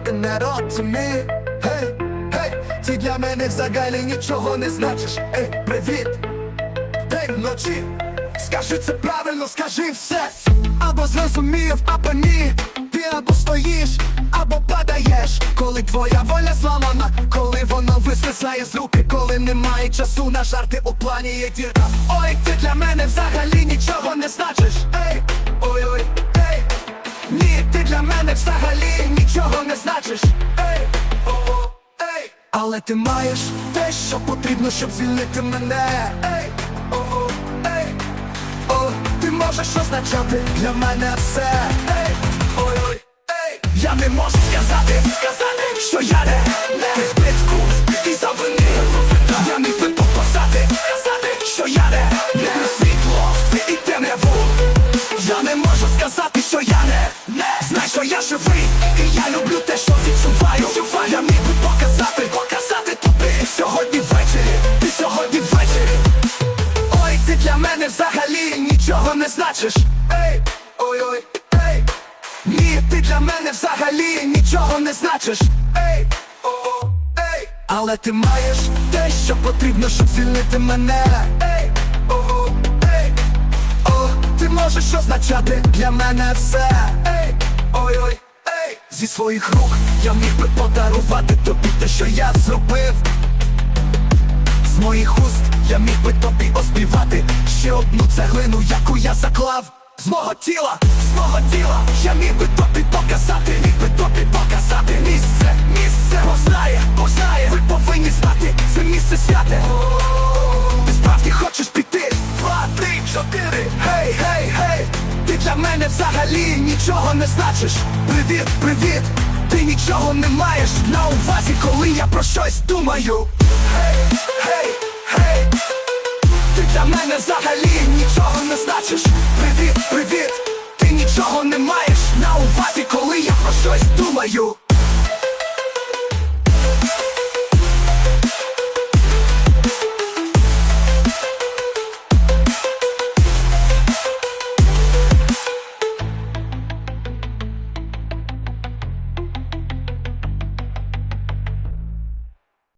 знати народ це мій Гей, гей, ти для мене взагалі нічого не значиш. Ей, привіт, день вночі. Скажи це правильно, скажи все. Або зрозумів, або ні. Ти або стоїш, або падаєш. Коли твоя воля зламана Коли воно вислизає з руки Коли немає часу на жарти у плані є дірка. Ой, ти для мене взагалі для мене взагалі нічого не значиш. Ей, о-о, ей. Але ти маєш те, що потрібно, щоб звільнити мене. Ей, о-о, ей. О, ти можеш означати для мене все. Ей, ой, ой, ей. Я не можу сказати, сказати, що я не, не збитку я живий, і я люблю те, що відчуваю. Я міг би показати, показати тобі. Сьогодні ввечері, і сьогодні ввечері. Ой, ти для мене взагалі нічого не значиш. Ей, ой-ой, ей. Ні, ти для мене взагалі нічого не значиш. Ей, о-о, ей. Але ти маєш те, що потрібно, щоб звільнити мене. Ей, о-о, ей. О, ти можеш означати для мене все. Ей, ой-ой, ей! Зі своїх рук я міг би подарувати тобі те, що я зробив. З моїх уст я міг би тобі оспівати ще одну цеглину, яку я заклав. З мого тіла, з мого тіла я міг би тобі показати, міг би тобі показати. Місце, місце Бог знає, Бог знає, ви повинні знати, це місце святе. Ти справді хочеш піти? Два, три, чотири, гей, гей, гей для мене взагалі нічого не значиш. Привіт, привіт, ти нічого не маєш на увазі, коли я про щось думаю. Гей, гей, гей. Ти для мене взагалі нічого не значиш. Привіт, привіт Ти нічого не маєш на увазі, коли я про щось думаю